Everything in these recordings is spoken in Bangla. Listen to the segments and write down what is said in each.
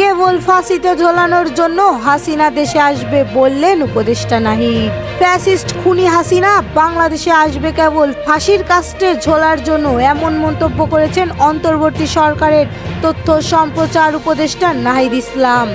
কেবল ফাঁসিতে ঝোলানোর জন্য হাসিনা দেশে আসবে বললেন উপদেষ্টা নাহিদ। ফ্যাসিস্ট খুনি হাসিনা বাংলাদেশে আসবে কেবল ফাঁসির কাস্টে ঝোলার জন্য এমন মন্তব্য করেছেন অন্তর্বর্তী সরকারের তথ্য সম্প্রচার উপদেষ্টা নাহিদ ইসলাম।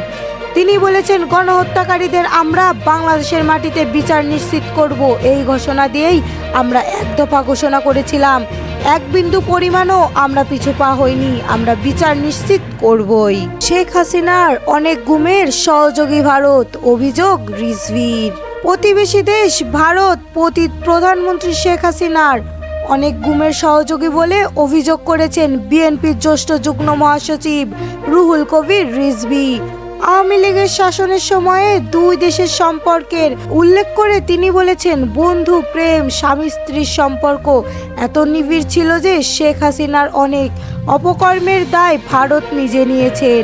তিনি বলেছেন, গণহত্যাকারীদের আমরা বাংলাদেশের মাটিতে বিচার নিশ্চিত করব। এই ঘোষণা দিয়েই আমরা এক দফা ঘোষণা করেছিলাম। এক বিন্দু পরিমাণও আমরা পিছু পা হইনি, আমরা বিচার নিশ্চিত করবই। শেখ হাসিনার অনেক গুমের সহযোগী ভারত, অভিযোগ রিজভির। প্রতিবেশী দেশ ভারত পতিত প্রধানমন্ত্রী শেখ হাসিনার অনেক গুমের সহযোগী বলে অভিযোগ করেছেন বিএনপির জ্যেষ্ঠ যুগ্ম মহাসচিব রুহুল কবির রিজভি। আওয়ামী লীগের শাসনের সময়ে দুই দেশের সম্পর্কের উল্লেখ করে তিনি বলেছেন, বন্ধু, প্রেম, স্বামী, স্ত্রীর সম্পর্ক। এত নিবিড় ছিল যে শেখ হাসিনার অনেক অপকর্মের দায় ভারত নিজে নিয়েছেন।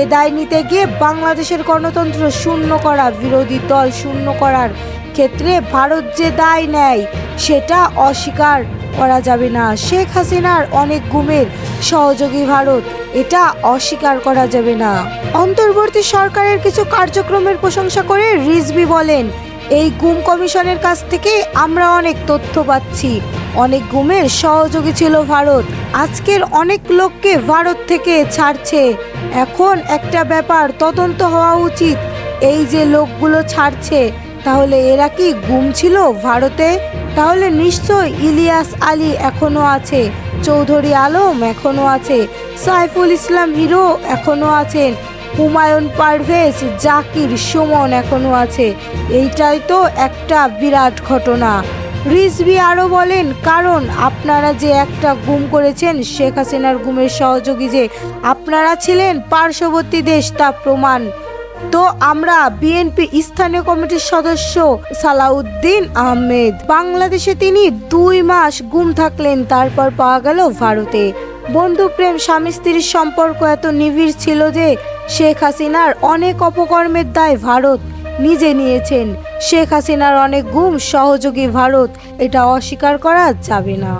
এ দায় নিতে গিয়ে বাংলাদেশের গণতন্ত্র শূন্য করা, বিরোধী দল শূন্য করার ক্ষেত্রে ভারত যে দায় নেয়, সেটা অস্বীকার করা যাবে না। শেখ হাসিনার অনেক গুমের সহযোগী ভারত, এটা অস্বীকার করা যাবে না। অন্তর্বর্তী সরকারের কিছু কার্যক্রমের প্রশংসা করে রিজভি বলেন, এই গুম কমিশনের কাছ থেকে আমরা অনেক তথ্য পাচ্ছি। অনেক গুমের সহযোগী ছিল ভারত। আজকের অনেক লোককে ভারত থেকে ছাড়ছে। এখন একটা ব্যাপার তদন্ত হওয়া উচিত। এই যে লোকগুলো ছাড়ছে তাহলে এরা কি গুম ছিল ভারতে? তাহলে নিশ্চয় ইলিয়াস আলী এখনও আছে, চৌধুরী আলম এখনও আছে, সাইফুল ইসলাম হিরো এখনও আছেন, হুমায়ুন পারভেজ, জাকির, সুমন এখনও আছে। এইটাই তো একটা বিরাট ঘটনা। রিজভি আরও বলেন, কারণ আপনারা যে একটা গুম করেছেন, শেখ হাসিনার গুমের সহযোগী যে আপনারা ছিলেন, পার্শ্ববর্তী দেশ, তা প্রমাণ। তো আমরা বিএনপি স্থানীয় কমিটির সদস্য সালাউদ্দিন আহমেদ। বাংলাদেশে তিনি দুই মাস গুম থাকলেন, তারপর পাওয়া গেল ভারতে। বন্ধুপ্রেম স্বামী স্ত্রীর সম্পর্ক এত নিবিড় ছিল যে শেখ হাসিনার অনেক অপকর্মের দায় ভারত নিজে নিয়েছেন। শেখ হাসিনার অনেক গুম সহযোগী ভারত, এটা অস্বীকার করা যাবে না।